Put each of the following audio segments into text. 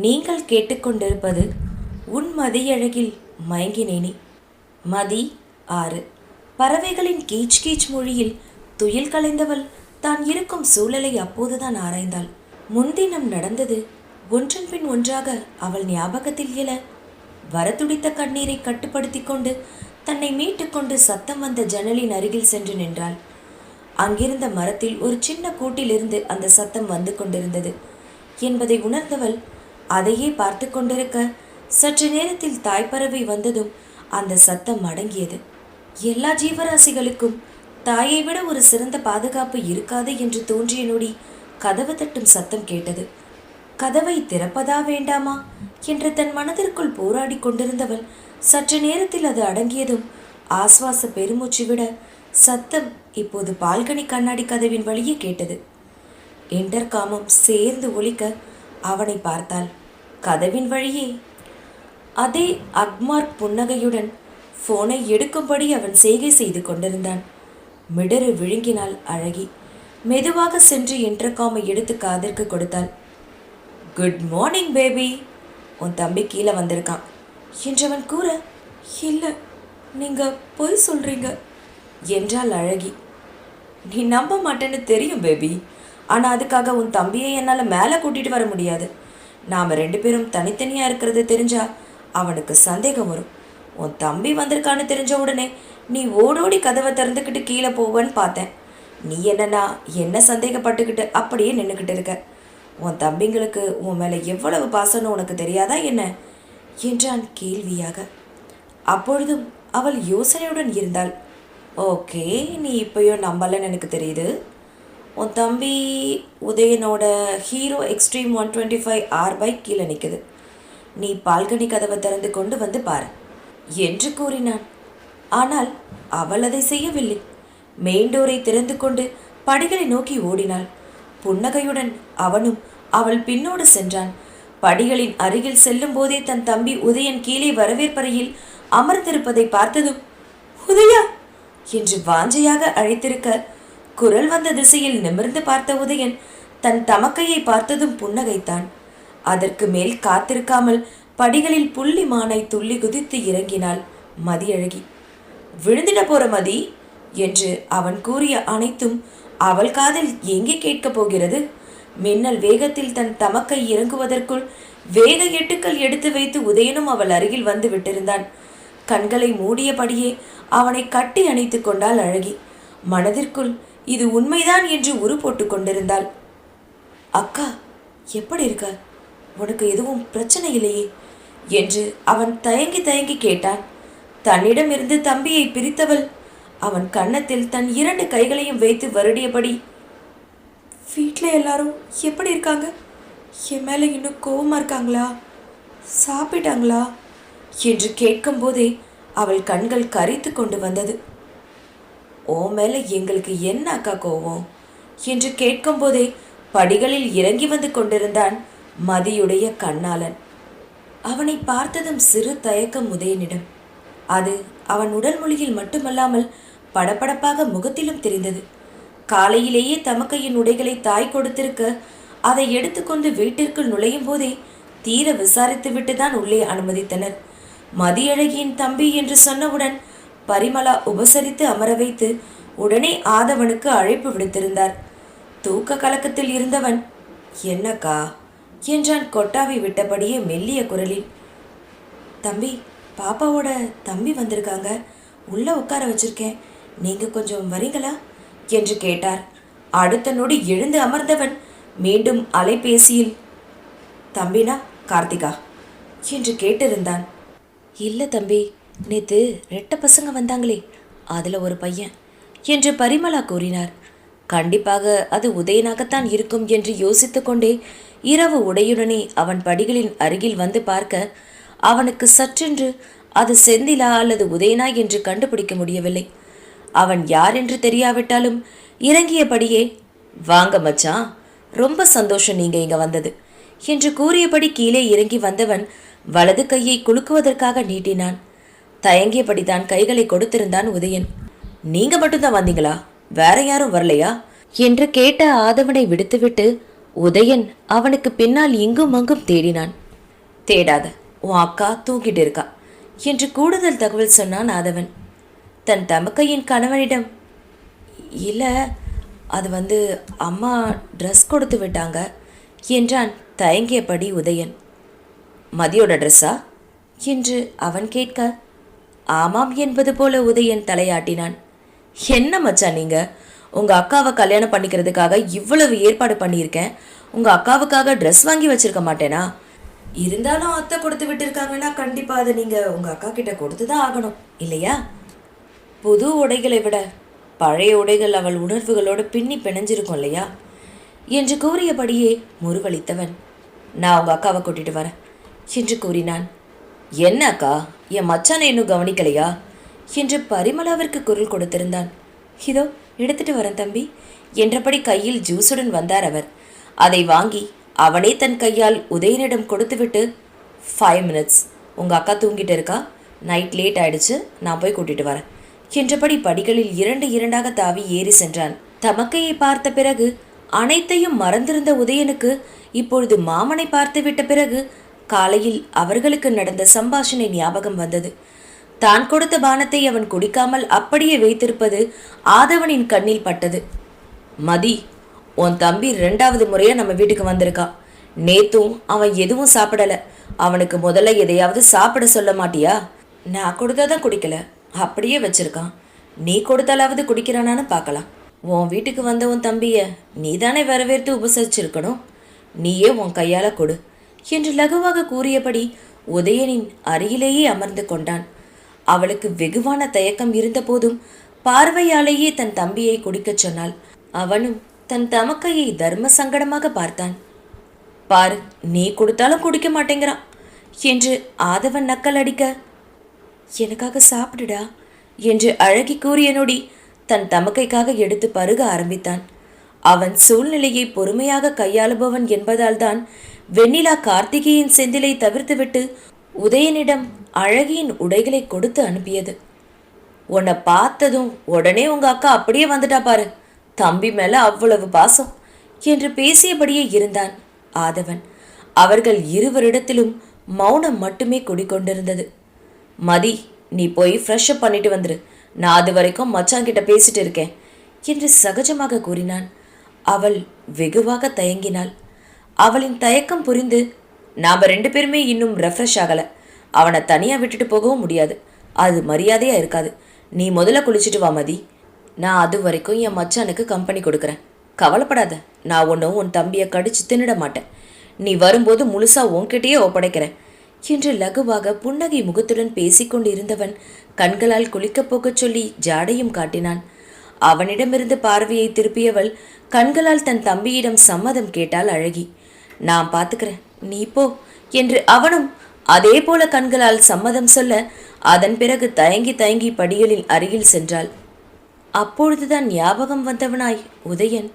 நீங்கள் கேட்டுக்கொண்டிருப்பது உன் மதியழகில் மயங்கினேனே. மதி ஆறு. பறவைகளின் கீச் கீச் மொழியில் துயில் கலைந்தவள் தான் இருக்கும் சூழலை அப்போதுதான் ஆராய்ந்தாள். முன்தினம் நடந்தது ஒன்றன் பின் ஒன்றாக அவள் ஞாபகத்தில் எழ வரத்துடித்த கண்ணீரை கட்டுப்படுத்திக் கொண்டு தன்னை மீட்டுக்கொண்டு சத்தம் வந்த ஜன்னலின் அருகில் சென்று நின்றாள். அங்கிருந்த மரத்தில் ஒரு சின்ன கூட்டிலிருந்து அந்த சத்தம் வந்து கொண்டிருந்தது. என்பதை உணர்ந்தவள் அதையே பார்த்து கொண்டிருக்க சற்று நேரத்தில் தாய்ப்பறவை வந்ததும் அந்த சத்தம் அடங்கியது. எல்லா ஜீவராசிகளுக்கும் தாயை விட ஒரு சிறந்த பாதுகாப்பு இருக்காது என்று தோன்றிய நொடி கதவு தட்டும் சத்தம் கேட்டது. கதவை திறப்பதா வேண்டாமா? என்று தன் மனதிற்குள் போராடி கொண்டிருந்தவள் சற்று நேரத்தில் அது அடங்கியதும் ஆஸ்வாச பெருமூச்சு விட சத்தம் இப்போது பால்கனி கண்ணாடி கதவின் வழியே கேட்டது. இன்டர்காமும் சேர்ந்து ஒழிக்க அவனை பார்த்தாள். கதவின் வழியே. அதே அக்மார்க் புன்னகையுடன் ஃபோனை எடுக்கும்படி அவன் செய்கை செய்து கொண்டிருந்தான். மிடறு விழுங்கினாள் அழகி. மெதுவாக சென்று இன்டர்காமை எடுத்து காதிற்கு கொடுத்தாள். குட் மார்னிங் பேபி உன் தம்பி கீழே வந்திருக்கான். என்றவன் கூற இல்லை நீங்கள் பொய் சொல்கிறீங்க என்றாள் அழகி. நீ நம்ப மாட்டேன்னு தெரியும் பேபி ஆனால் அதுக்காக உன் தம்பியை என்னால் மேலே கூட்டிகிட்டு வர முடியாது. நாம் ரெண்டு பேரும் தனித்தனியாக இருக்கிறது தெரிஞ்சா அவனுக்கு சந்தேகம் வரும். உன் தம்பி வந்திருக்கான்னு தெரிஞ்ச உடனே நீ ஓடோடி கதவை திறந்துக்கிட்டு கீழே போவன்னு பார்த்தேன். நீ என்னன்னா என்ன சந்தேகப்பட்டுக்கிட்டு அப்படியே நின்றுக்கிட்டு இருக்க. உன் தம்பிங்களுக்கு உன் மேலே எவ்வளவு பாசம்னு உனக்கு தெரியாதா என்ன? என்றான் கேள்வியாக. அப்பொழுதும் அவள் யோசனையுடன் இருந்தாள். ஓகே நீ இப்பயோ நம்பலன்னு எனக்கு தெரியுது. உன் தம்பி உதயனோட Hero Xtreme one twenty five R bike கீழே நிற்குது நீ பால்கனி கதவை திறந்து கொண்டு வந்து பாரு என்று கூறினான். ஆனால் அவள் அதை செய்யவில்லை. மெயின் டோரை திறந்து கொண்டு படிகளை நோக்கி ஓடினாள். புன்னகையுடன் அவனும் அவள் பின்னோடு சென்றான். படிகளின் அருகில் செல்லும் போதே தன் தம்பி உதயன் கீழே வரவேற்பறையில் அமர்ந்திருப்பதை பார்த்ததும் உதயா! என்று வாஞ்சையாக அழைத்திருக்க குரல் வந்த திசையில் நிமிர்ந்து பார்த்த உதயன் தன் தமக்கையை பார்த்ததும் புன்னகைத்தான். அதற்கு மேல் காத்திருக்காமல் படிகளில் புள்ளி மானை துள்ளி குதித்து இறங்கினாள் மதியழகி. விழுந்திட போற மதி என்று அவன் கூறிய அனைத்தும் அவள் காதில் எங்கே கேட்கப் போகிறது. மின்னல் வேகத்தில் தன் தமக்கை இறங்குவதற்குள் வேக எட்டுக்கள் எடுத்து வைத்து உதயனும் அவள் அருகில் வந்து விட்டிருந்தான். கண்களை மூடியபடியே அவனை கட்டி அணைத்து கொண்டாள் அழகி. மனதிற்குள் இது உண்மைதான் என்று உரு போட்டுக் கொண்டிருந்தாள். அக்கா எப்படி இருக்க? உனக்கு எதுவும் பிரச்சனை இல்லையே? என்று அவன் தயங்கி தயங்கி கேட்டான். தன்னிடமிருந்து தம்பியை பிரித்தவள் அவன் கன்னத்தில் தன் இரண்டு கைகளையும் வைத்து வருடியபடி வீட்டில் எல்லாரும் எப்படி இருக்காங்க? என் மேலே இன்னும் கோவமாக இருக்காங்களா? சாப்பிட்டாங்களா? என்று கேட்கும்போதே அவள் கண்கள் கரைத்து கொண்டு வந்தது. ஓ மேலே எங்களுக்கு என்ன அக்கா கோவம்? என்று கேட்கும்போதே படிகளில் இறங்கி வந்து கொண்டிருந்தான் மதியுடைய கண்ணாளன். அவனை பார்த்ததும் சிறு தயக்கம் உதயனிடம். அது அவன் உடல் மொழியில் மட்டுமல்லாமல் படபடப்பாக முகத்திலும் தெரிந்தது. காலையிலேயே தமக்கையின் உடைகளை தாய் கொடுத்திருக்க அதை எடுத்துக்கொண்டு வீட்டிற்குள் நுழையும் போதே தீர விசாரித்துவிட்டு தான் உள்ளே அனுமதித்தனர். மதியழகியின் தம்பி என்று சொன்னவுடன் பரிமளா உபசரித்து அமர வைத்து உடனே ஆதவனுக்கு அழைப்பு விடுத்திருந்தார். தூக்க கலக்கத்தில் இருந்தவன் என்னக்கா? என்றான் கொட்டாவை விட்டபடியே மெல்லிய குரலில் தம்பி பாப்பாவோட தம்பி வந்திருக்காங்க. உள்ள உட்கார வச்சிருக்கேன். நீங்க கொஞ்சம் வரீங்களா? என்று கேட்டார். அடுத்த நொடி எழுந்து அமர்ந்தவன் மீண்டும் அலைபேசியில் தம்பினா கார்த்திகா? என்று கேட்டிருந்தான். இல்லை தம்பி நேத்து ரெட்ட பசங்க வந்தாங்களே அதில் ஒரு பையன் என்று பரிமளா கூறினார். கண்டிப்பாக அது உதயனாகத்தான் இருக்கும் என்று யோசித்துக்கொண்டே இரவு உடையுடனே அவன் படிகளின் அருகில் வந்து பார்க்க அவனுக்கு சற்றென்று அது செந்திலா அல்லது உதயனா என்று கண்டுபிடிக்க முடியவில்லை. அவன் யார் என்று தெரியாவிட்டாலும் இறங்கியபடியே வாங்க மச்சான் ரொம்ப சந்தோஷம் நீங்க இங்க வந்தது என்று கூறியபடி கீழே இறங்கி வந்தவன் வலது கையை குலுக்குவதற்காக நீட்டினான். தயங்கியபடிதான் கைகளை கொடுத்திருந்தான் உதயன். நீங்க மட்டும்தான் வந்தீங்களா? வேற யாரும் வரலையா? என்று கேட்ட ஆதவனை விடுத்துவிட்டு உதயன் அவனுக்கு பின்னால் இங்கும் அங்கும் தேடினான். தேடாத உன் அக்கா தூங்கிட்டு இருக்கா என்று கூடுதல் தகவல் சொன்னான் ஆதவன். தன் தமக்கையின் கணவனிடம். இல்லை அது வந்து அம்மா ட்ரெஸ் கொடுத்து விட்டாங்க என்றான் தயங்கியபடி உதயன். மதியோட ட்ரெஸ்ஸா என்று அவன் கேட்க ஆமாம் என்பது போல உதயன் தலையாட்டினான். என்ன மச்சான் நீங்க? உங்க அக்காவை கல்யாணம் பண்ணிக்கிறதுக்காக இவ்வளவு ஏற்பாடு பண்ணியிருக்கேன். உங்க அக்காவுக்காக ட்ரெஸ் வாங்கி வச்சிருக்க மாட்டேனா? இருந்தாலும் அத்தை கொடுத்து விட்டுருக்காங்கன்னா கண்டிப்பா அதை நீங்க உங்க அக்கா கிட்ட கொடுத்து தான் ஆகணும் இல்லையா? புது உடைகளை விட பழைய உடைகள் அவள் உணர்வுகளோடு பின்னி பிணைஞ்சிருக்கும் இல்லையா? என்று கூறியபடியே முருவளித்தவன் நான் உங்க அக்காவை கூட்டிட்டு வரேன் என்று கூறினான். என்ன அக்கா என் மச்சானை இன்னும் கவனிக்கலையா? என்று பரிமளாவிற்கு குரல் கொடுத்திருந்தான். இதோ எடுத்துட்டு வரேன் தம்பி என்றபடி கையில் ஜூஸுடன் வந்தார் அவர். அதை வாங்கி அவனே தன் கையால் உதயனிடம் கொடுத்துவிட்டு ஃபைவ் மினிட்ஸ் உங்கள் அக்கா தூங்கிட்டு இருக்கா? நைட் லேட் ஆயிடுச்சு. நான் போய் கூட்டிட்டு வரேன். என்றபடி படிகளில் இரண்டு இரண்டாக தாவி ஏறி சென்றான். தமக்கையை பார்த்த பிறகு அனைத்தையும் மறந்திருந்த உதயனுக்கு இப்பொழுது மாமனை பார்த்துவிட்ட பிறகு காலையில் அவர்களுக்கு நடந்த சம்பாஷணை ஞாபகம் வந்தது. தான் கொடுத்த பானத்தை அவன் குடிக்காமல் அப்படியே வைத்திருப்பது ஆதவனின் கண்ணில் பட்டது. மதி உன் தம்பி ரெண்டாவது முறையா நம்ம வீட்டுக்கு வந்திருக்கான் நேத்தும் அவன் எதுவும் சாப்பிடல. அவனுக்கு முதல்ல எதையாவது சாப்பிட சொல்ல மாட்டியா? நான் கொடுத்தாதான் குடிக்கல. அப்படியே வச்சிருக்கான். நீ கொடுத்தாலாவது குடிக்கிறானான்னு பார்க்கலாம். உன் வீட்டுக்கு வந்த உன் தம்பிய நீ தானே வரவேற்று உபசரிச்சிருக்கணும். நீயே உன் கையால கொடு. என்று லகுவாக கூறியபடி உதயனின் அருகிலேயே அமர்ந்து கொண்டான். அவளுக்கு வெகுவான தயக்கம் இருந்தபோதும் பார்வையாலேயே தன் தம்பியை குடிக்கச் சொன்னாள். அவனும் தன் தமக்கையை தர்ம சங்கடமாக பார்த்தான். பாரு நீ கொடுத்தாலும் குடிக்க மாட்டேங்கிறான் என்று ஆதவன் நக்கல் அடிக்க எனக்காக சாப்பிடுடா என்று அழகி கூறிய நொடி தன் தமக்கைக்காக எடுத்து பருக ஆரம்பித்தான். அவன் சூழ்நிலையை பொறுமையாக கையாளுபவன் என்பதால்தான் வெண்ணிலா கார்த்திகேயன் செந்திலை தவிர்த்துவிட்டு உதயனிடம் அழகியின் உடைகளை கொடுத்து அனுப்பியது. உன்னை பார்த்ததும் உடனே உங்க அக்கா அப்படியே வந்துட்டா பாரு. தம்பி மேல அவ்வளவு பாசம் என்று பேசியபடியே இருந்தான் ஆதவன். அவர்கள் இருவரிடத்திலும் மௌனம் மட்டுமே குடிக்கொண்டிருந்தது மதி நீ போய் ஃப்ரெஷ் அப் பண்ணிட்டு வந்துரு. நான் அது வரைக்கும் மச்சாங்கிட்ட பேசிட்டு இருக்கேன் என்று சகஜமாக கூறினான். அவள் வெகுவாக தயங்கினாள். அவளின் தயக்கம் புரிந்து நாம் ரெண்டு பேருமே இன்னும் ரெஃப்ரெஷ் ஆகலை. அவனை தனியாக விட்டுட்டு போகவும் முடியாது. அது மரியாதையாக இருக்காது. நீ முதல்ல குளிச்சுட்டு வா மதி. நான் அது வரைக்கும் என் மச்சானுக்கு கம்பெனி கொடுக்குறேன். கவலைப்படாத. நான் ஒன்றும் உன் தம்பியை கடிச்சு தின்னுட மாட்டேன். நீ வரும்போது முழுசாக உன்கிட்டயே ஒப்படைக்கிறேன். என்று லகுவாக புன்னகை முகத்துடன் பேசிக்கொண்டிருந்தவன் கண்களால் குளிக்கப் போகச் சொல்லி ஜாடையும் காட்டினான். அவனிடமிருந்து பார்வையை திருப்பியவள் கண்களால் தன் தம்பியிடம் சம்மதம் கேட்டாள் அழகி நான் பார்த்துக்கிறேன் நீ போ. என்று அவனும் அதே போல கண்களால் சம்மதம் சொல்ல அதன் பிறகு தயங்கி தயங்கி படிகளின் அருகில் சென்றாள். அப்பொழுதுதான் ஞாபகம் வந்தவனாய் உதயன்.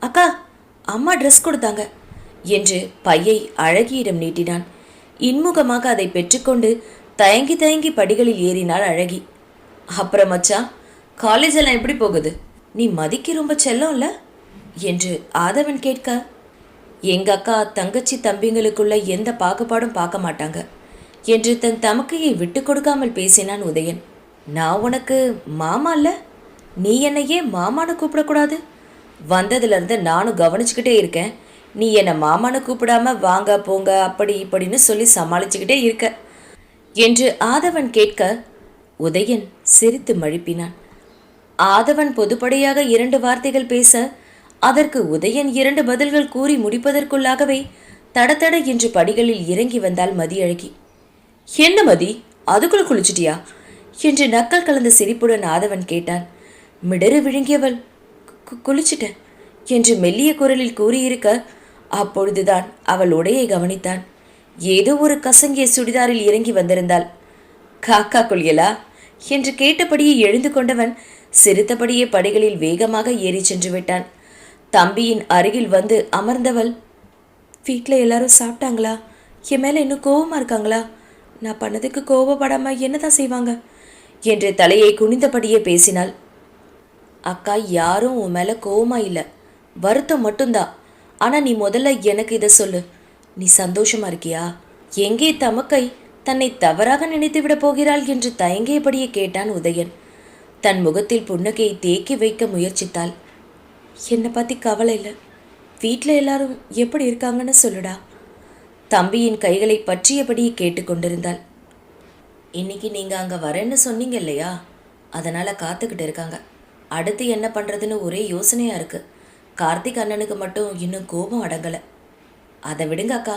அக்கா அம்மா ட்ரெஸ் கொடுத்தாங்க என்று பையை அழகியிடம் நீட்டினான். இன்முகமாக அதை பெற்றுக்கொண்டு தயங்கி தயங்கி படிகளில் ஏறினாள் அழகி. அப்புறம் மச்சான் காலேஜ் எல்லாம் எப்படி போகுது? நீ மதிக்கு ரொம்ப செல்லம் இல்லை என்று ஆதவன் கேட்க எங்கள் அக்கா தங்கச்சி தம்பிங்களுக்குள்ள எந்த பாகுபாடும் பார்க்க மாட்டாங்க. என்று தன் தமக்கையை விட்டு கொடுக்காமல் பேசினான் உதயன். நான் உனக்கு மாமா இல்ல? நீ என்னையே மாமான்னு கூப்பிடக்கூடாது? வந்ததுலேருந்து நானும் கவனிச்சுக்கிட்டே இருக்கேன். நீ என்னை மாமான்னு கூப்பிடாம வாங்க போங்க அப்படி இப்படின்னு சொல்லி சமாளிச்சுக்கிட்டே இருக்க என்று ஆதவன் கேட்க உதயன் சிரித்து மழுப்பினான். ஆதவன் பொதுப்படையாக இரண்டு வார்த்தைகள் பேச அதற்கு உதயன் இரண்டு பதில்கள் கூறி முடிப்பதற்குள்ளாகவே தடத்தட என்று படிகளில் இறங்கி வந்தாள் மதியழகி என்ன மதி? அதுக்குள்ள குளிச்சிட்டியா? என்று நக்கல் கலந்த சிரிப்புடன் ஆதவன் கேட்டான். மிடறு விழுங்கியவள். "கு- குளிச்சிட்டேன் என்று மெல்லிய குரலில் கூறியிருக்க அப்பொழுதுதான் அவள் உடையை கவனித்தான். ஏதோ ஒரு கசங்கிய சுடிதாரில் இறங்கி வந்திருந்தாள். காக்கா குளியலா? என்று கேட்டபடியே எழுந்து கொண்டவன் சிரித்தபடியே படிகளில் வேகமாக ஏறி சென்று விட்டான். தம்பியின் அருகில் வந்து அமர்ந்தவள் வீட்டில் எல்லாரும் சாப்பிட்டாங்களா? என் மேலே இன்னும் கோபமாக இருக்காங்களா? நான் பண்ணதுக்கு கோபப்படாமல் என்னதான் செய்வாங்க? என்று தலையை குனிந்தபடியே பேசினாள். அக்கா யாரும் உன் மேலே கோபமாக இல்லை. வருத்தம் மட்டும்தான். ஆனால் நீ முதல்ல எனக்கு இதை சொல்லு. நீ சந்தோஷமாக இருக்கியா? எங்கே தமக்கை? தன்னை தவறாக நினைத்து விட போகிறாள் என்று தயங்கியபடியே கேட்டான் உதயன். தன் முகத்தில் புன்னகையை தேக்கி வைக்க முயற்சித்தாள். என்னை பற்றி கவலை இல்லை. வீட்டில் எல்லாரும் எப்படி இருக்காங்கன்னு சொல்லுடா. தம்பியின் கைகளை பற்றியபடி கேட்டுக்கொண்டிருந்தாள் இன்னைக்கு நீங்கள் அங்கே வரேன்னு சொன்னீங்க இல்லையா? அதனால் காத்துக்கிட்டு இருக்காங்க. அடுத்து என்ன பண்ணுறதுன்னு ஒரே யோசனையாக இருக்குது கார்த்திக் அண்ணனுக்கு மட்டும் இன்னும் கோபம் அடங்கலை. அதை விடுங்க அக்கா.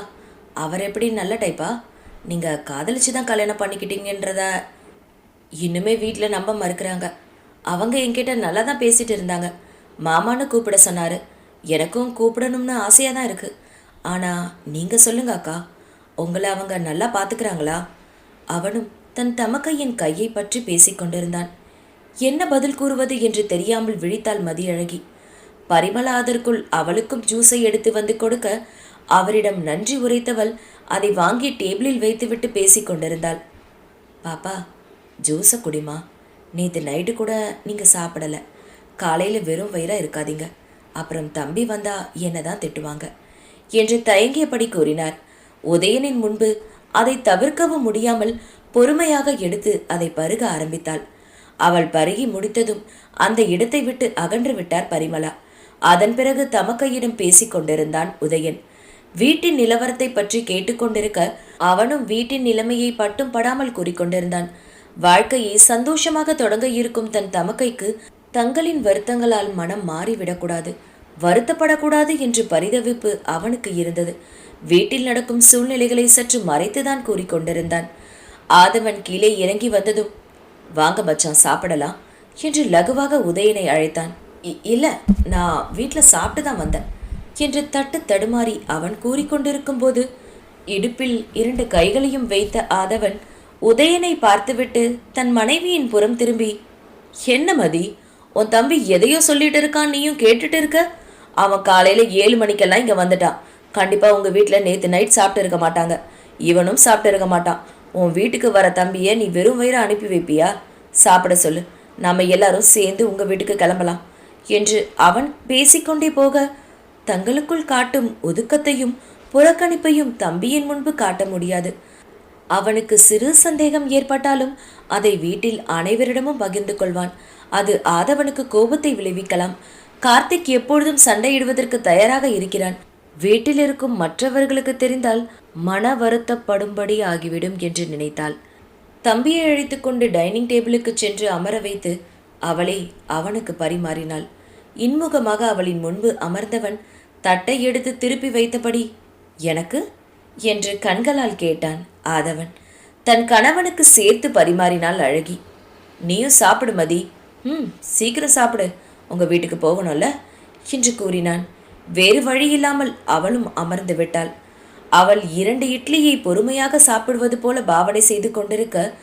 அவர் எப்படி நல்ல டைப்பா நீங்கள் காதலிச்சு தான் கல்யாணம் பண்ணிக்கிட்டீங்கன்றத இன்னுமே வீட்டில் நம்ப மறுக்கிறாங்க. அவங்க என்கிட்ட நல்லா தான் பேசிகிட்டு இருந்தாங்க. மாமான்னு கூப்பிட சொன்னார். எனக்கும் கூப்பிடணும்னு ஆசையாக தான் இருக்குது ஆனால் நீங்கள் சொல்லுங்க அக்கா. உங்களை அவங்க நல்லா பார்த்துக்கிறாங்களா அவனும் தன் தமக்கையின் கையை பற்றி பேசிக்கொண்டிருந்தான் என்ன பதில் கூறுவது என்று தெரியாமல் விழித்தாள் மதியழகி. பரிமளா அதற்குள் அவளுக்கும் ஜூஸை எடுத்து வந்து கொடுக்க அவரிடம் நன்றி உரைத்தவள் அதை வாங்கி டேபிளில் வைத்துவிட்டு பேசிக் கொண்டிருந்தாள். பாப்பா ஜூஸை குடிமா நேற்று நைட்டு கூட நீங்கள் சாப்பிடலை. காலையில் வெறும் வயிறாக இருக்காதீங்க. அப்புறம் தம்பி வந்தா என்ன தான் திட்டுவாங்க. என்று தயங்கியபடி கூறினார். உதயனின் முன்பு அதை தவிர்க்கவும் முடியாமல் பொறுமையாக எடுத்து அதை பருக ஆரம்பித்தாள். அவள் பருகி முடித்ததும் அந்த இடத்தை விட்டு அகன்று விட்டார் பரிமளா. அதன் பிறகு தமக்கையிடம் பேசிக் கொண்டிருந்தான் உதயன். வீட்டின் நிலவரத்தை பற்றி கேட்டுக்கொண்டிருக்க அவனும் வீட்டின் நிலைமையை பட்டும் படாமல் கூறிக்கொண்டிருந்தான் வாழ்க்கையை சந்தோஷமாக தொடங்க இருக்கும் தன் தமக்கைக்கு தங்களின் வருத்தங்களால் மனம் மாறிவிடக்கூடாது. வருத்தப்படக்கூடாது என்று பரிதவிப்பு அவனுக்கு இருந்தது. வீட்டில் நடக்கும் சூழ்நிலைகளை சற்று மறைத்துதான் கூறிக்கொண்டிருந்தான் ஆதவன் கீழே இறங்கி வந்ததும் வாங்க மச்சான் சாப்பிடலாம் என்று லகுவாக உதயனை அழைத்தான். "இ- இல்ல நான் வீட்டில் சாப்பிட்டு தான் வந்தேன் என்று தட்டு தடுமாறி அவன் கூறிக்கொண்டிருக்கும் போது இடுப்பில் இரண்டு கைகளையும் வைத்த ஆதவன் உதயனை பார்த்துவிட்டு தன் மனைவியின் புறம் திரும்பி என்ன மதி உன் தம்பி எதையோ சொல்லிட்டு இருக்கான் நீயும் கேட்டுட்டு இருக்க? அவன் காலையில ஏழு மணிக்கெல்லாம் இங்க வந்துட்டான். கண்டிப்பா உங்க வீட்டில் நேத்து நைட் சாப்பிட்டு இருக்க மாட்டாங்க. இவனும் சாப்பிட்டு இருக்க மாட்டான். உன் வீட்டுக்கு வர தம்பியை நீ வெறும் வயிறு அனுப்பி வைப்பியா? சாப்பிட சொல்லு. நாம எல்லாரும் சேர்ந்து உங்க வீட்டுக்கு கிளம்பலாம். என்று அவன் பேசிக்கொண்டே போக தங்களுக்குள் காட்டும் ஒதுக்கத்தையும் புறக்கணிப்பையும் தம்பியின் முன்பு காட்ட முடியாது. அவனுக்கு சிறு சந்தேகம் ஏற்பட்டாலும் அதை வீட்டில் அனைவரிடமும் பகிர்ந்து கொள்வான். அது ஆதவனுக்கு கோபத்தை விளைவிக்கலாம். கார்த்திக் எப்பொழுதும் சண்டையிடுவதற்கு தயாராக இருக்கிறான். வீட்டில் இருக்கும் மற்றவர்களுக்கு தெரிந்தால் மன வருத்தப்படும்படி ஆகிவிடும் என்று நினைத்தாள். தம்பியை அழைத்துக்கொண்டு டைனிங் டேபிளுக்கு சென்று அமர வைத்து அவளை அவனுக்கு பரிமாறினாள். இன்முகமாக அவளின் முன்பு அமர்ந்தவன் தட்டை எடுத்து திருப்பி வைத்தபடி எனக்கு? என்று கண்களால் கேட்டான் ஆதவன். தன் கணவனுக்கு சேர்த்து பரிமாறினாள் அழகி. நீயும் சாப்பிடுமதி ம் சீக்கிரம் சாப்பிடு. உங்கள் வீட்டுக்கு போகணும்ல? என்று கூறினான். வேறு வழி இல்லாமல் அவளும் அமர்ந்து விட்டாள். அவள் இரண்டு இட்லியை பொறுமையாக சாப்பிடுவது போல பாவனை செய்து கொண்டிருக்க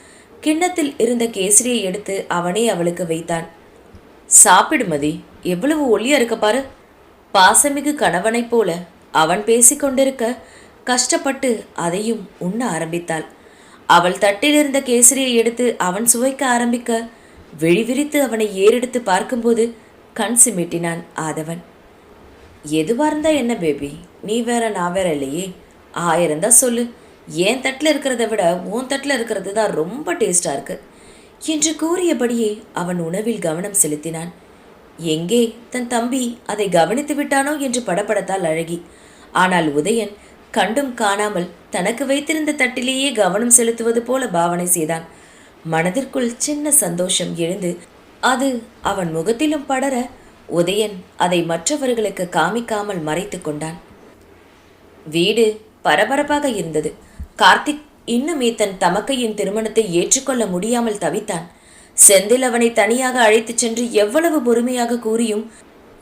கிண்ணத்தில் இருந்த கேசரியை எடுத்து அவனே அவளுக்கு வைத்தான். சாப்பிடு மதி எவ்வளவு ஒல்லியா இருக்க பாரு. பாசமிகு கணவனைப் போல அவன் பேசிக்கொண்டிருக்க கஷ்டப்பட்டு அதையும் உண்ண ஆரம்பித்தாள். அவள் தட்டில் இருந்த கேசரியை எடுத்து அவன் சுவைக்க ஆரம்பிக்க விழிவிரித்து அவனை ஏறெடுத்து பார்க்கும்போது கண் சிமிட்டினான் ஆதவன். எதுவாக இருந்தா என்ன பேபி? நீ வேற நான் வேற இல்லையே. ஆயிரம் தான் சொல்லு. என் தட்டில் இருக்கிறத விட உன் தட்டில் இருக்கிறது தான் ரொம்ப டேஸ்டாக இருக்கு. என்று கூறியபடியே அவன் உணவில் கவனம் செலுத்தினான். எங்கே? தன் தம்பி அதை கவனித்து விட்டானோ? என்று படபடத்தால் அழகி. ஆனால் உதயன் கண்டும் காணாமல் தனக்கு வைத்திருந்த தட்டிலேயே கவனம் செலுத்துவது போல பாவனை செய்தான். மனதிற்குள் சின்ன சந்தோஷம் எழுந்து அது அவன் முகத்திலும் படர உதயன் அதை மற்றவர்களுக்கு காமிக்காமல் மறைத்து கொண்டான். வீடு பரபரப்பாக இருந்தது. கார்த்திக் இன்னுமே தன் தமக்கையின் திருமணத்தை ஏற்றுக்கொள்ள முடியாமல் தவித்தான். செந்தில் அவனை தனியாக அழைத்துச் சென்று எவ்வளவு பொறுமையாக கூறியும்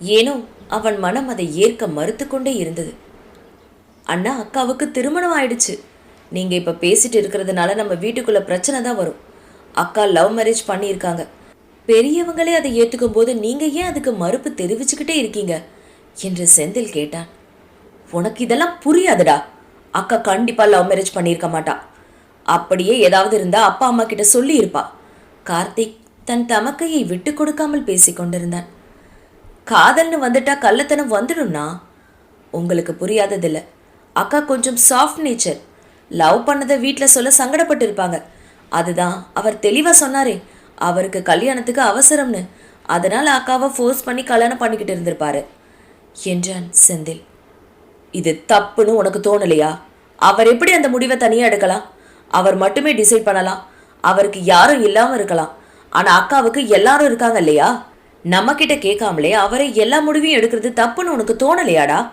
ஏனோ அவன் மனம் அதை ஏற்க மறுத்து கொண்டே இருந்தது. அண்ணா அக்காவுக்கு திருமணம் ஆயிடுச்சு. நீங்க இப்ப பேசிட்டு இருக்கிறதுனால நம்ம வீட்டுக்குள்ள பிரச்சனை தான் வரும். அக்கா லவ் மேரேஜ் பண்ணியிருக்காங்க. பெரியவங்களே அதை ஏற்றுக்கும் போது நீங்கள் ஏன் அதுக்கு மறுப்பு தெரிவிச்சுக்கிட்டே இருக்கீங்க? என்று செந்தில் கேட்டான். உனக்கு இதெல்லாம் புரியாதுடா. அக்கா கண்டிப்பாக லவ் மேரேஜ் பண்ணியிருக்க மாட்டா. அப்படியே ஏதாவது இருந்தால் அப்பா அம்மா கிட்ட சொல்லியிருப்பா. கார்த்திக் தன் தமக்கையை விட்டு கொடுக்காமல் பேசி கொண்டிருந்தான். காதல்னு வந்துட்டா கள்ளத்தனம் வந்துடும்னா? உங்களுக்கு புரியாததில்லை. அக்கா கொஞ்சம் சாஃப்ட் நேச்சர் லவ் பண்ணதை வீட்டில் சொல்ல சங்கடப்பட்டு இருப்பாங்க அதுதான் அவர் தெளிவாக சொன்னாரே அவருக்கு கல்யாணத்துக்கு அவசரம்னு. அதனால் அக்காவை ஃபோர்ஸ் பண்ணி கல்யாணம் பண்ணிக்கிட்டு இருந்திருப்பாரு என்றான் செந்தில். இது தப்புன்னு உனக்கு தோணலையா? அவர் எப்படி அந்த முடிவை தனியாக எடுக்கலாம்? அவர் மட்டுமே டிசைட் பண்ணலாம். அவருக்கு யாரும் இல்லாமல் இருக்கலாம். ஆனால் அக்காவுக்கு எல்லாரும் இருக்காங்க இல்லையா? நம்மக்கிட்ட கேட்காமலே அவரை எல்லா முடிவையும் எடுக்கிறது தப்புன்னு உனக்கு தோணலையாடா?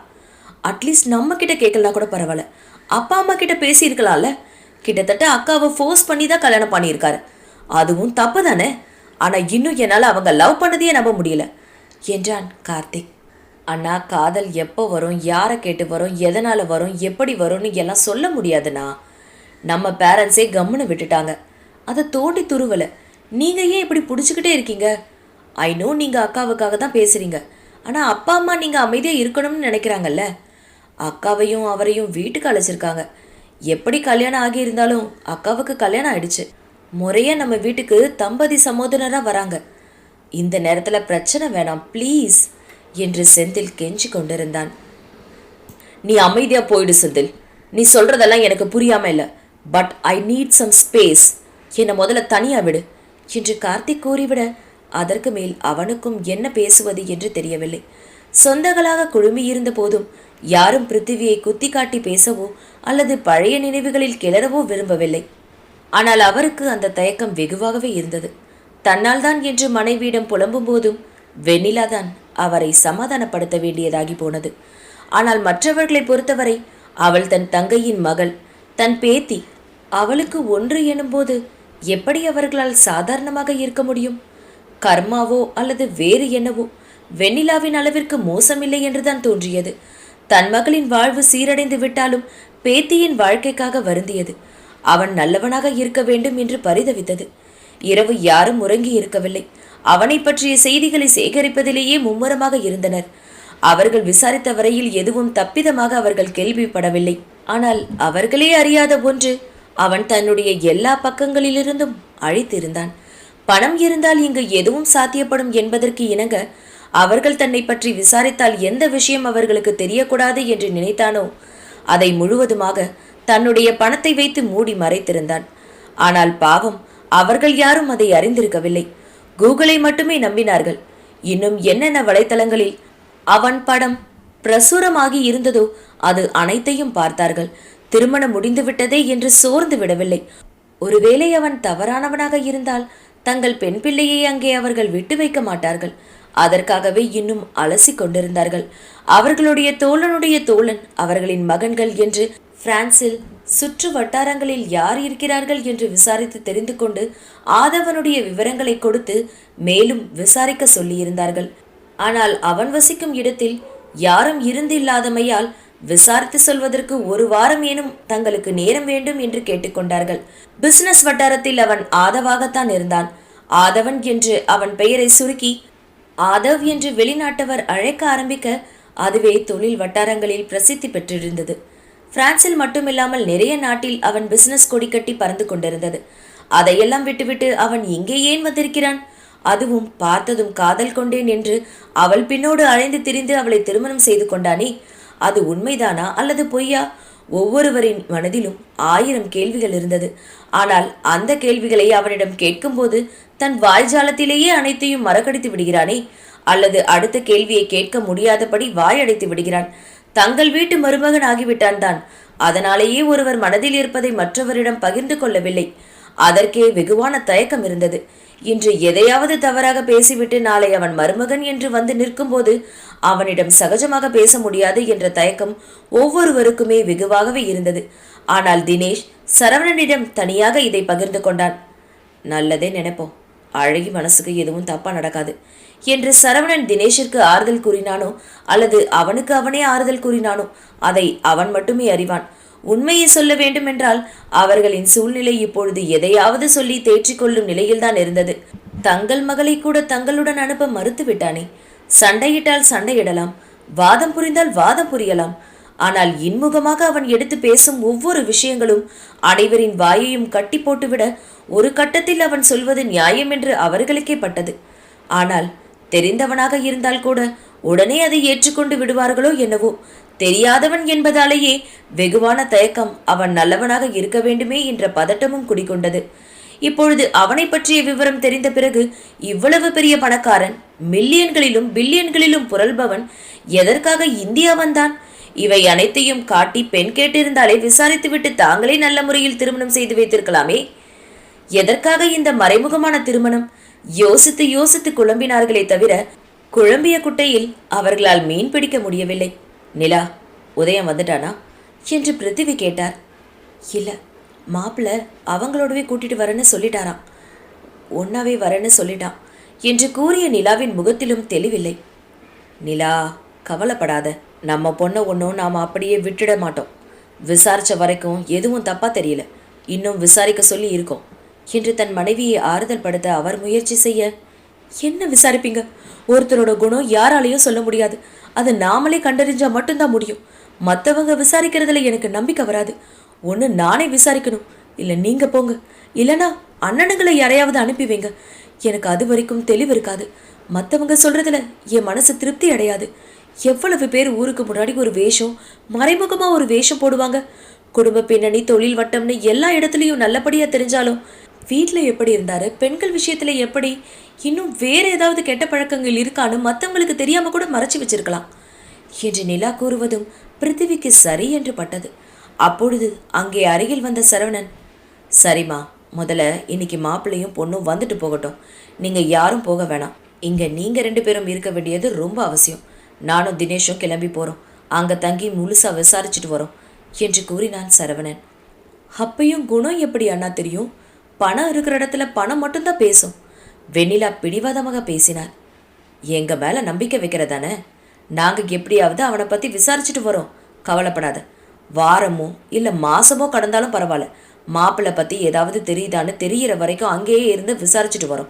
அட்லீஸ்ட் நம்மக்கிட்ட கேட்கலனா கூட பரவாயில்ல. அப்பா அம்மா கிட்ட பேசியிருக்கலாம்ல? கிட்டத்தட்ட அக்காவை ஃபோர்ஸ் பண்ணி தான் கல்யாணம் பண்ணியிருக்காரு. அதுவும் தப்பு தானே ஆனால் இன்னும் என்னால் அவங்க லவ் பண்ணதையே நம்ப முடியல. என்றான் கார்த்திக். அண்ணா காதல் எப்போ வரும் யாரை கேட்டு வரும் எதனால் வரும் எப்படி வரும்னு எல்லாம் சொல்ல முடியாதுண்ணா. நம்ம பேரண்ட்ஸே கம்முன்னு விட்டுட்டாங்க. அதை தோண்டி துருவலை. நீங்கள் ஏன் இப்படி பிடிச்சிக்கிட்டே இருக்கீங்க? ஐ நோ நீங்கள் அக்காவுக்காக தான் பேசுகிறீங்க ஆனால் அப்பா அம்மா நீங்கள் அமைதியாக இருக்கணும்னு நினைக்கிறாங்கல்ல? அக்காவையும் அவரையும் வீட்டுக்கு அழைச்சிருக்காங்க. எப்படி கல்யாணம் ஆகியிருந்தாலும் அக்காவுக்கு கல்யாணம் ஆயிடுச்சு. முறையாக நம்ம வீட்டுக்கு தம்பதி சமோதனராக வராங்க. இந்த நேரத்தில் பிரச்சனை வேணாம் ப்ளீஸ் என்று செந்தில் கெஞ்சி கொண்டிருந்தான். நீ அமைதியா போயிடு செந்தில். நீ சொல்றதெல்லாம் எனக்கு புரியாம இல்ல. But I need some space என்னை முதல்ல தனியா விடு என்று கார்த்திக் கூறிவிட அதற்கு மேல் அவனுக்கும் என்ன பேசுவது என்று தெரியவில்லை. சொந்தங்களாக குழுமியிருந்த போதும் யாரும் பிருத்திவியை குத்தி காட்டி பேசவோ அல்லது பழைய நினைவுகளில் கிளறவோ விரும்பவில்லை. ஆனால் அவருக்கு அந்த தயக்கம் வெகுவாகவே இருந்தது. தன்னால் தான் என்று மனைவியிடம் புலம்பும் போதும் வெண்ணிலாதான் அவரை சமாதானப்படுத்த வேண்டியதாகி போனது. ஆனால் மற்றவர்களை பொறுத்தவரை அவள் தன் தங்கையின் மகள் தன் பேத்தி அவளுக்கு ஒன்று எனும்போது எப்படி அவர்களால் சாதாரணமாக இருக்க முடியும்? கர்மாவோ அல்லது வேறு என்னவோ? வெண்ணிலாவின் அளவிற்கு மோசமில்லை என்றுதான் தோன்றியது. தன் மகளின் வாழ்வு சீரடைந்து விட்டாலும் பேத்தியின் வாழ்க்கைக்காக வருந்தியது. அவன் நல்லவனாக இருக்க வேண்டும் என்று பரிதவித்தது. இரவு யாரும் உறங்கி இருக்கவில்லை. அவனை பற்றிய செய்திகளை சேகரிப்பதிலேயே மும்முரமாக இருந்தனர். அவர்கள் விசாரித்த வரையில் எதுவும் தப்பிதமாக அவர்கள் கேள்விப்படவில்லை. ஆனால் அவர்களே அறியாத ஒன்று அவன் தன்னுடைய எல்லா பக்கங்களிலிருந்தும் அழித்திருந்தான். பணம் இருந்தால் இங்கு எதுவும் சாத்தியப்படும் என்பதற்கு இணங்க அவர்கள் தன்னை பற்றி விசாரித்தால் எந்த விஷயம் அவர்களுக்கு தெரியக்கூடாது என்று நினைத்தானோ? அதை முழுவதுமாக தன்னுடைய பணத்தை வைத்து மூடி மறைத்திருந்தான். ஆனால் பாவம் அவர்கள் யாரும் அதை அறிந்திருக்கவில்லை. கூகுளை மட்டுமே நம்பினார்கள். இன்னும் என்னென்ன வலைத்தளங்களில் அவன் படம் பிரசுரமாகி இருந்ததோ அது அனைத்தையும் பார்த்தார்கள். திருமணம் முடிந்துவிட்டதே என்று சோர்ந்து விடவில்லை. ஒருவேளை அவன் தவறானவனாக இருந்தால் தங்கள் பெண் பிள்ளையை அங்கே அவர்கள் விட்டு வைக்க மாட்டார்கள். அதற்காகவே இன்னும் அலசி கொண்டிருந்தார்கள். அவர்களுடைய தோழனுடைய தோழன் அவர்களின் மகன்கள் என்று பிரான்சில் சுற்று வட்டாரங்களில் யார் இருக்கிறார்கள் என்று விசாரித்து தெரிந்து கொண்டு ஆதவனுடைய விவரங்களை கொடுத்து மேலும் விசாரிக்க சொல்லியிருந்தார்கள். ஆனால் அவன் வசிக்கும் இடத்தில் யாரும் இருந்தில்லாதமையால் விசாரித்து சொல்வதற்கு ஒரு வாரம் ஏனும் தங்களுக்கு நேரம் வேண்டும் என்று கேட்டுக்கொண்டார்கள் பிசினஸ் வட்டாரத்தில் அவன் ஆதவாகத்தான் இருந்தான். ஆதவன் என்று அவன் பெயரை சுருக்கி ஆதவ் என்று வெளிநாட்டவர் அழைக்க ஆரம்பிக்க அதுவே தொழில் வட்டாரங்களில் பிரசித்தி பெற்றிருந்தது. பிரான்சில் மட்டுமில்லாமல் நிறைய நாட்டில் அவன் பிசினஸ் கொடி கட்டி பறந்து கொண்டிருந்தது. அதையெல்லாம் விட்டுவிட்டு அவன் இங்கே ஏன் வந்திருக்கிறான்? அதுவும் பார்த்ததும் காதல் கொண்டேன் என்று அவள் பின்னோடு அழைந்து திரிந்து அவளை திருமணம் செய்து கொண்டானே? அது உண்மைதானா அல்லது பொய்யா? ஒவ்வொருவரின் மனதிலும் ஆயிரம் கேள்விகள் இருந்தது. ஆனால் அந்த கேள்விகளை அவனிடம் கேட்கும்போது தன் வாய்ஜாலத்திலேயே அனைத்தையும் மறக்கடித்து விடுகிறானே? அல்லது அடுத்த கேள்வியை கேட்க முடியாதபடி வாயடைத்து விடுகிறான். தங்கள் வீட்டு மருமகன் ஆகிவிட்டான் தான். அதனாலேயே ஒருவர் மனதில் இருப்பதை மற்றவரிடம் பகிர்ந்து கொள்ளவில்லை. அதற்கே வெகுவான தயக்கம் இருந்தது. இன்று எதையாவது தவறாக பேசிவிட்டு நாளை அவன் மருமகன் என்று வந்து நிற்கும்போது அவனிடம் சகஜமாக பேச முடியாது என்ற தயக்கம் ஒவ்வொருவருக்குமே வெகுவாகவே இருந்தது. ஆனால் தினேஷ் சரவணனிடம் தனியாக இதை பகிர்ந்து கொண்டான். நல்லதே நினைப்போம். அழகி மனசுக்கு எதுவும் தப்பா நடக்காது. என்று சரவணன் தினேஷிற்கு ஆறுதல் கூறினானோ? அல்லது அவனுக்கு அவனே ஆறுதல் கூறினானோ? அதை அவன் மட்டுமே அறிவான். உண்மையை சொல்ல வேண்டுமென்றால் அவர்களின் சூழ்நிலை இப்பொழுது எதையாவது சொல்லி தேற்றிக்கொள்ளும் நிலையில்தான் இருந்தது. தங்கள் மகளை கூட தங்களுடன் அனுப்ப மறுத்து விட்டானே? சண்டையிட்டால் சண்டையிடலாம். வாதம் புரிந்தால் வாதம் புரியலாம். ஆனால் இன்முகமாக அவன் எடுத்து பேசும் ஒவ்வொரு விஷயங்களும் அனைவரின் வாயையும் கட்டி போட்டுவிட ஒரு கட்டத்தில் அவன் சொல்வது நியாயம் என்று அவர்களுக்கே பட்டது. ஆனால் தெரிந்தவனாக இருந்தால் கூட உடனே அதை ஏற்றுக்கொண்டு விடுவார்களோ என்னவோ? தெரியாதவன் என்பதாலேயே வெகுவான தயக்கம் அவன் நல்லவனாக இருக்க வேண்டுமே என்ற பதட்டமும் குடிகொண்டது. இப்பொழுது அவனை பற்றிய விவரம் தெரிந்த பிறகு இவ்வளவு பெரிய பணக்காரன் மில்லியன்களிலும் பில்லியன்களிலும் புரள்பவன் எதற்காக இந்தியா வந்தான்? இவை அனைத்தையும் காட்டி பெண் கேட்டிருந்தாலே விசாரித்துவிட்டு தாங்களே நல்ல முறையில் திருமணம் செய்து வைத்திருக்கலாமே. எதற்காக இந்த மறைமுகமான திருமணம்? யோசித்து யோசித்து குழம்பினார்களே தவிர குழம்பிய குட்டையில் அவர்களால் மீன் பிடிக்க முடியவில்லை. நிலா உதயம் வந்துட்டானா? என்று பிருத்திவி கேட்டார். இல்ல மாப்பிள்ள அவங்களோடவே கூட்டிட்டு வரேன்னு சொல்லிட்டாராம். ஒன்னாவே வரேன்னு சொல்லிட்டான் என்று கூறிய நிலாவின் முகத்திலும் தெளிவில்லை. நிலா கவலைப்படாத. நம்ம பொண்ணை ஒன்றும் நாம் அப்படியே விட்டுட மாட்டோம். விசாரிச்ச வரைக்கும் எதுவும் தப்பா தெரியல. இன்னும் விசாரிக்க சொல்லி இருக்கோம். என்று தன் மனைவியை ஆறுதல் படுத்த அவர் முயற்சி செய்ய. என்ன விசாரிப்பீங்க? ஒருத்தரோட குணம் யாராலையும் சொல்ல முடியாது. அது நாமளே கண்டறிஞ்சா மட்டும்தான் முடியும். மற்றவங்க விசாரிக்கிறதுல எனக்கு நம்பிக்கை வராது. ஒன்று நானே விசாரிக்கணும். இல்லை நீங்கள் போங்க. இல்லைனா அண்ணனுங்களை யாரையாவது அனுப்பி வைங்க. எனக்கு அது வரைக்கும் தெளிவு இருக்காது. மற்றவங்க சொல்கிறதுல என் மனசு திருப்தி அடையாது. எவ்வளவு பேர் ஊருக்கு முன்னாடி ஒரு வேஷம் மறைமுகமாக ஒரு வேஷம் போடுவாங்க. குடும்ப பின்னணி தொழில் வட்டம்னு எல்லா இடத்துலையும் நல்லபடியாக தெரிஞ்சாலும் வீட்டில் எப்படி இருந்தார்? பெண்கள் விஷயத்தில் எப்படி? இன்னும் வேறு ஏதாவது கெட்ட பழக்கங்கள் இருக்கான்னு மற்றவங்களுக்கு தெரியாமல் கூட மறைச்சி வச்சிருக்கலாம். என்று நிலா கூறுவதும் பிருத்திவிக்கு சரி என்று பட்டது. அப்பொழுது அங்கே அருகில் வந்த சரவணன் சரிம்மா முதல்ல இன்னைக்கு மாப்பிள்ளையும் பொண்ணும் வந்துட்டு போகட்டும். நீங்கள் யாரும் போக வேணாம். இங்கே நீங்கள் ரெண்டு பேரும் இருக்க வேண்டியது ரொம்ப அவசியம். நானும் தினேஷும் கிளம்பி போகிறோம் அங்கே தங்கி முழுசாக விசாரிச்சுட்டு வரோம் என்று கூறினான் சரவணன். அப்பையும் குணம் எப்படி அண்ணா தெரியும்? பணம் இருக்கிற இடத்துல பணம் மட்டும்தான் பேசும். வெண்ணிலா பிடிவாதமாக பேசினார் எங்க மேல நம்பிக்கை வைக்கிறதானே நாங்க எப்படியாவது அவனை பத்தி விசாரிச்சுட்டு வரோம். கவலைப்படாத. வாரமோ இல்ல மாசமோ கடந்தாலும் பரவாயில்ல. மாப்பிள்ளை பத்தி ஏதாவது தெரியுதான்னு தெரியிற வரைக்கும் அங்கேயே இருந்து விசாரிச்சுட்டு வரோம்.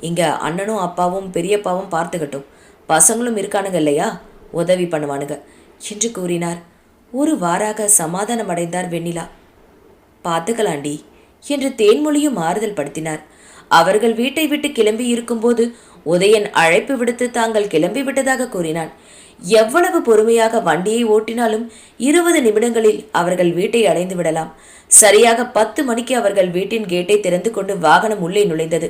இங்க அண்ணனும் அப்பாவும் பெரியப்பாவும் பார்த்துக்கட்டும். பசங்களும் இருக்கானுங்க இல்லையா? உதவி பண்ணுவானுங்க. என்று கூறினார். ஒரு வாராக சமாதானம் அடைந்தார் வெண்ணிலா. பார்த்துக்கலாண்டி என்று தேன்மொழியும் ஆறுதல் படுத்தினார். அவர்கள் வீட்டை விட்டு கிளம்பி இருக்கும்போது உதயன் அழைப்பு விடுத்து தாங்கள் கிளம்பி விட்டதாக கூறினான். எவ்வளவு பொறுமையாக வண்டியை ஓட்டினாலும் இருபது நிமிடங்களில் அவர்கள் வீட்டை அடைந்து விடலாம். சரியாக பத்து மணிக்கு அவர்கள் வீட்டின் கேட்டை திறந்து கொண்டு வாகனம் உள்ளே நுழைந்தது.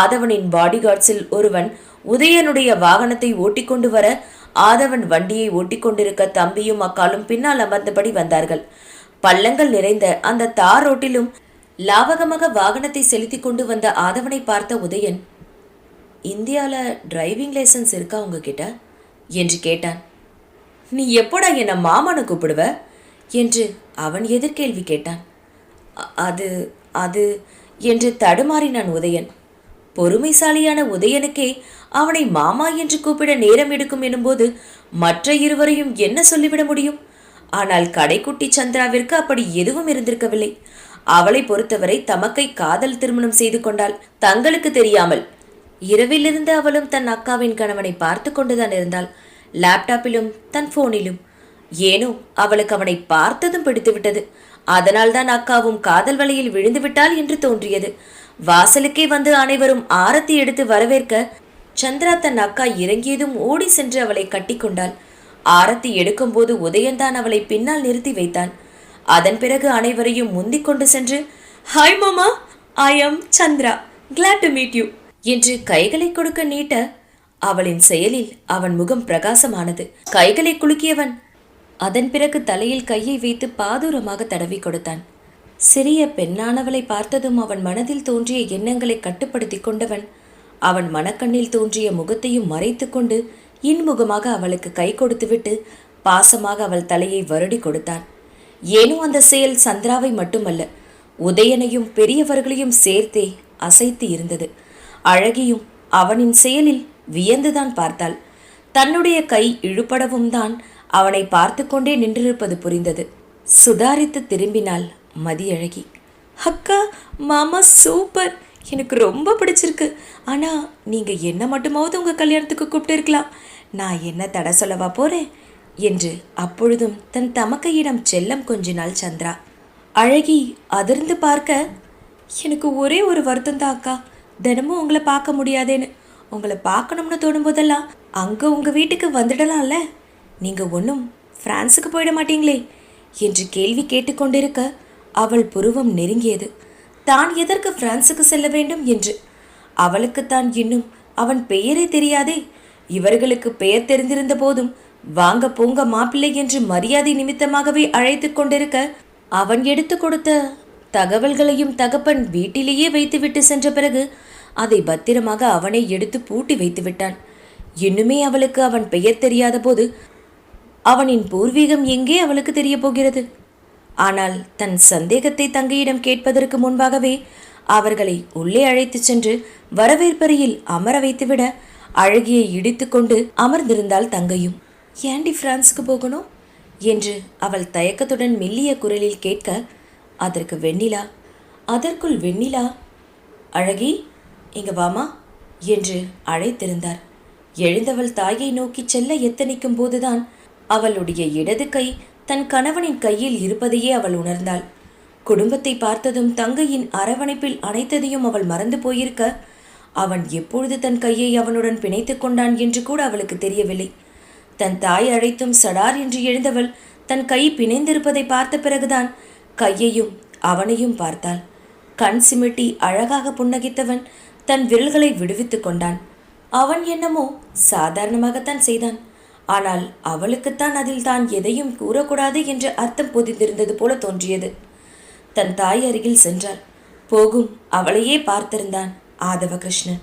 ஆதவனின் பாடிகார்ட்ஸில் ஒருவன் உதயனுடைய வாகனத்தை ஓட்டிக்கொண்டு வர ஆதவன் வண்டியை ஓட்டிக்கொண்டிருக்க தம்பியும் அக்காலும் பின்னால் அமர்ந்தபடி வந்தார்கள். பள்ளங்கள் நிறைந்த அந்த தார் ரோட்டிலும் லாவகமாக வாகனத்தை செலுத்தி கொண்டு வந்த ஆதவனை பார்த்த உதயன் இந்தியாவில் டிரைவிங் லைசன்ஸ் இருக்கா உங்ககிட்ட? என்று கேட்டான். நீ எப்போடா என்னை மாமானை கூப்பிடுவ? என்று அவன் எதிர்கேள்வி கேட்டான். அது அது என்று தடுமாறினான் உதயன். பொறுமைசாலியான உதயனுக்கே அவனை மாமா என்று கூப்பிட நேரம் எடுக்கும் எனும்போது மற்ற இருவரையும் என்ன சொல்லிவிட முடியும்? ஆனால் கடைக்குட்டி சந்திராவிற்கு அப்படி எதுவும் இருந்திருக்கவில்லை. அவளை பொறுத்தவரை தமக்கை காதல் திருமணம் செய்து கொண்டாள். தங்களுக்கு தெரியாமல் இரவிலிருந்து அவளும் தன் அக்காவின் கணவனை பார்த்து கொண்டுதான் இருந்தாள். லேப்டாப்பிலும் தன் போனிலும் ஏனோ அவளுக்கு அவனை பார்த்ததும் பிடித்துவிட்டது. அதனால்தான் அக்காவும் காதல் வலையில் விழுந்து விட்டாள் என்று தோன்றியது. வாசலுக்கே வந்து அனைவரும் ஆரத்தி எடுத்து வரவேற்க சந்திரா தன் அக்கா இறங்கியதும் ஓடி சென்று அவளை கட்டிக்கொண்டாள். ஆரத்தி எடுக்கும்போது உதயன்தான் அவளை பின்னால் நிறுத்தி வைத்தான். அதன் பிறகு அனைவரையும் முந்திக் கொண்டு சென்று ஹாய் மாமா I am Chandra glad to meet you என்று கைகளை கொடுக்க நீட்ட அவளின் செயலில் அவன் முகம் பிரகாசமானது. கைகளை குலுக்கியவன் அதன் பிறகு தலையில் கையை வைத்து பாதூரமாக தடவி கொடுத்தான். சிறிய பெண்ணானவளை பார்த்ததும் அவன் மனதில் தோன்றிய எண்ணங்களை கட்டுப்படுத்தி கொண்டவன் அவன் மனக்கண்ணில் தோன்றிய முகத்தையும் மறைத்துக்கொண்டு இன்முகமாக அவளுக்கு கை கொடுத்துவிட்டு பாசமாக அவள் தலையை வருடி கொடுத்தான். ஏனோ அந்த செயல் சந்திராவை மட்டுமல்ல உதயனையும் பெரியவர்களையும் சேர்த்தே அசைத்து இருந்தது. அழகியும் அவனின் செயலில் வியந்துதான் பார்த்தாள். தன்னுடைய கை இழுபடவும் தான் அவனை பார்த்து கொண்டே நின்றிருப்பது புரிந்தது. சுதாரித்து திரும்பினாள் மதியழகி. அக்கா மாமா சூப்பர்! எனக்கு ரொம்ப பிடிச்சிருக்கு. ஆனால் நீங்கள் என்ன மட்டுமாவது உங்கள் கல்யாணத்துக்கு கூப்பிட்டு இருக்கலாம். நான் என்ன தடை சொல்லவா போகிறேன் என்று அப்பொழுதும் தன் தமக்கையிடம் செல்லம் கொஞ்சினாள் சந்திரா. அழகி அதிர்ந்து பார்க்க எனக்கு ஒரே ஒரு வருத்தம் தான் அக்கா. தினமும் உங்களை பார்க்க முடியாதேன்னு. உங்களை பார்க்கணும்னு தோணும் போதெல்லாம் அங்கே உங்கள் வீட்டுக்கு வந்துடலாம்ல. நீங்கள் ஒன்றும் ஃப்ரான்ஸுக்கு போயிட மாட்டீங்களே என்று கேள்வி கேட்டுக்கொண்டிருக்க அவள் புருவம் நெருங்கியது. தான் எதற்கு பிரான்சுக்கு செல்ல வேண்டும் என்று? அவளுக்குத்தான் இன்னும் அவன் பெயரே தெரியாதே. இவர்களுக்கு பெயர் தெரிந்திருந்த போதும் வாங்க போங்க மாப்பிள்ளை என்று மரியாதை நிமித்தமாகவே அழைத்து கொண்டிருக்க அவன் எடுத்து கொடுத்த தகவல்களையும் தகப்பன் வீட்டிலேயே வைத்துவிட்டு சென்ற பிறகு அதை பத்திரமாக அவனை எடுத்து பூட்டி வைத்து விட்டான் இன்னுமே அவளுக்கு அவன் பெயர் தெரியாத போது அவனின் பூர்வீகம் எங்கே அவளுக்கு தெரிய போகிறது? ஆனால் தன் சந்தேகத்தை தங்கையிடம் கேட்பதற்கு முன்பாகவே அவர்களை உள்ளே அழைத்துச் சென்று வரவேற்பறையில் அமர வைத்துவிட அழகியை இடித்துக்கொண்டு அமர்ந்திருந்தாள் தங்கையும். ஏண்டி பிரான்ஸுக்கு போகணும்? என்று அவள் தயக்கத்துடன் மெல்லிய குரலில் கேட்க அதற்கு வெண்ணிலா அதற்குள் வெண்ணிலா அழகி இங்க வாமா என்று அழைத்திருந்தார். எழுந்தவள் தாயை நோக்கிச் செல்ல எத்தனிக்கும் போதுதான் அவளுடைய இடது கை தன் கணவனின் கையில் இருப்பதையே அவள் உணர்ந்தாள். குடும்பத்தை பார்த்ததும் தங்கையின் அரவணைப்பில் அனைத்ததையும் அவள் மறந்து போயிருக்க அவன் எப்பொழுது தன் கையை அவனுடன் பிணைத்துக் கொண்டான் என்று கூட அவளுக்கு தெரியவில்லை. தன் தாய் அழைத்தும் சடார் என்று எழுந்தவள் தன் கை பிணைந்திருப்பதை பார்த்த பிறகுதான் கையையும் அவனையும் பார்த்தாள். கண் சிமிட்டி அழகாக புன்னகித்தவன் தன் விரல்களை விடுவித்துக் கொண்டான். அவன் என்னமோ சாதாரணமாகத்தான் செய்தான். ஆனால் அவளுக்குத்தான் அதில் தான் எதையும் கூறக்கூடாது என்று அர்த்தம் பொதிந்திருந்தது போல தோன்றியது. தன் தாய் அருகில் சென்றாள். போகும் அவளையே பார்த்திருந்தான் ஆதவகிருஷ்ணன்